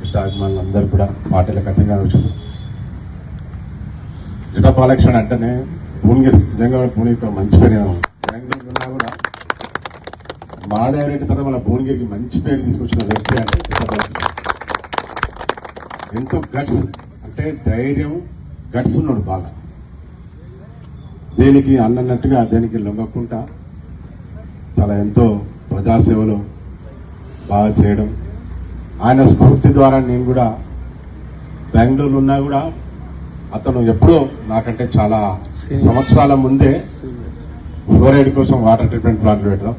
కృష్ణ అభిమానులందరూ కూడా పార్టీలకు అర్థంగా వచ్చింది. జిటపాలక్షణ అంటేనే భువనగిరి నిజంగా భువనగిరి ఒక మంచి పేరు బెంగళూరు ఉన్నా కూడా మాధవ రెడ్డి తర్వాత మన భువనగిరికి మంచి పేరు తీసుకొచ్చిన వ్యక్తి అంటే ఎంతో గట్స్ అంటే ధైర్యం గట్స్ ఉన్నాడు బాగా. దేనికి అన్నట్టుగా దేనికి లొంగకుండా చాలా ఎంతో ప్రజాసేవలు బాగా చేయడం ఆయన స్ఫూర్తి ద్వారా నేను కూడా బెంగళూరు ఉన్నా కూడా అతను ఎప్పుడో నాకంటే చాలా సంవత్సరాల ముందే ఫ్లోరైడ్ కోసం వాటర్ ట్రీట్మెంట్ ప్లాంట్ పెట్టడం.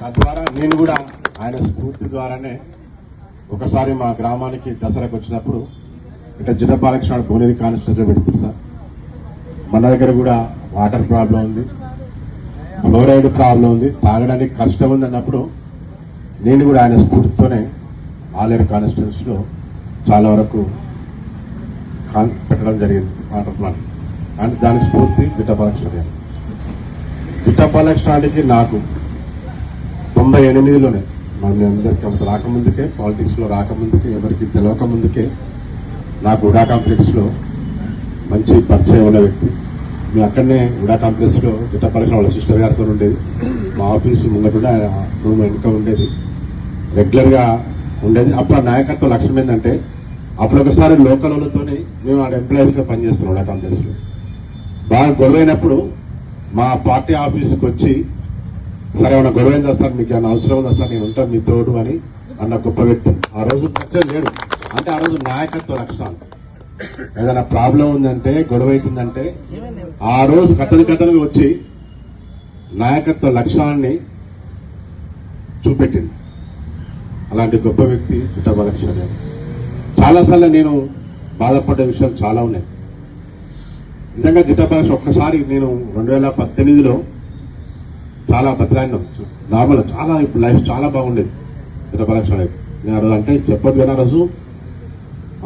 తద్వారా నేను కూడా ఆయన స్ఫూర్తి ద్వారానే ఒకసారి మా గ్రామానికి దసరాకు వచ్చినప్పుడు ఇట్లా జిల్లా బాలకృష్ణ భువనేరి కాన్స్టిట్యూషన్ పెడుతుంది సార్. మన దగ్గర కూడా వాటర్ ప్రాబ్లం ఉంది. ఫ్లోరైడ్ ప్రాబ్లం ఉంది. తాగడానికి కష్టం ఉంది అన్నప్పుడు నేను కూడా ఆయన స్ఫూర్తితోనే ఆలేరు కాన్స్టిట్యూన్స్ చాలా వరకు కాన్- పెట్టడం జరిగింది. Water plant. అండ్ దాని స్ఫూర్తి బిట్టపాలకృష్ణ గారు బిట్టపాలకృష్ణానికి నాకు తొంభై ఎనిమిదిలోనే. మన అందరికి అంత రాకముందుకే పాలిటిక్స్లో రాకముందుకే ఎవరికి తెలియక ముందుకే నాకు ఉడా కాంప్లెక్స్లో మంచి పరిచయం ఉన్న వ్యక్తి. మేము అక్కడనే ఉడా కాంప్లెక్స్లో వాళ్ళ సిస్టర్ గారితో ఉండేది. మా ఆఫీస్ ముంగట రూమ్ వెనుక ఉండేది. రెగ్యులర్గా ఉండేది. అప్పుడు ఆ నాయకత్వ లక్ష్యం ఏంటంటే అప్పుడు ఒకసారి లోకల్ వాళ్ళతోనే మేము ఆడ ఎంప్లాయీస్గా పనిచేస్తున్నాం నాకు అందరిలో బాగా గొడవైనప్పుడు మా పార్టీ ఆఫీస్కి వచ్చి సరే ఏమైనా గొడవైందా సార్? మీకు ఏమైనా అవసరం ఉందా సార్? నేను ఉంటాను మీ తోడు అని అన్న గొప్ప వ్యక్తి. ఆ రోజు పరిచయం లేడు. అంటే ఆ రోజు నాయకత్వ లక్షణాలు ఏదైనా ప్రాబ్లం ఉందంటే గొడవ అవుతుందంటే ఆ రోజు కథలు కథలుగా వచ్చి నాయకత్వ లక్షణాన్ని చూపెట్టింది. అలాంటి గొప్ప వ్యక్తి పుట్టబాలకృష్ణ గారు. చాలాసార్లు నేను బాధపడ్డ విషయాలు చాలా ఉన్నాయి. నిజంగా జిటాబాలకృష్ణ ఒక్కసారి నేను రెండు వేల పద్దెనిమిదిలో చాలా బతిలాడినాం నార్మల్ చాలా ఇప్పుడు లైఫ్ చాలా బాగుండేది జిటాబాలకృష్ణ లైఫ్ నేను అంటే చెప్పొద్దు కానీ ఆ రోజు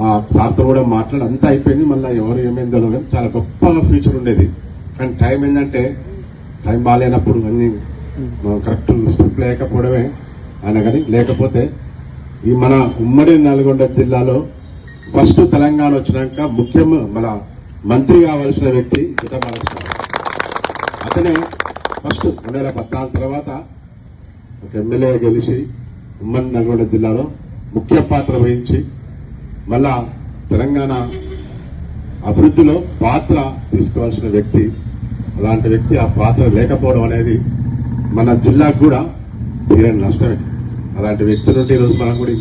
ఆ సార్తో కూడా మాట్లాడి అంతా అయిపోయింది. మళ్ళీ ఎవరు ఏమైందో కానీ చాలా గొప్పగా ఫ్యూచర్ ఉండేది. కానీ టైం ఏంటంటే టైం బాగాలేనప్పుడు అన్ని కరెక్ట్ స్టెప్ లేకపోవడమే ఆయన కానీ లేకపోతే ఈ మన ఉమ్మడి నల్గొండ జిల్లాలో ఫస్ట్ తెలంగాణ వచ్చినాక ముఖ్యం మన మంత్రి కావాల్సిన వ్యక్తి సీతారామకృష్ణ అతనే ఫస్ట్ రెండు వేల పద్నాలుగు తర్వాత ఒక ఎమ్మెల్యే గెలిచి ఉమ్మడి నల్గొండ జిల్లాలో ముఖ్య పాత్ర వహించి మళ్ళా తెలంగాణ అభివృద్ధిలో పాత్ర తీసుకోవాల్సిన వ్యక్తి. అలాంటి వ్యక్తి ఆ పాత్ర లేకపోవడం అనేది మన జిల్లాకు కూడా తీరని నష్టమే. అలాంటి వ్యక్తి ఈరోజు మనం కూడా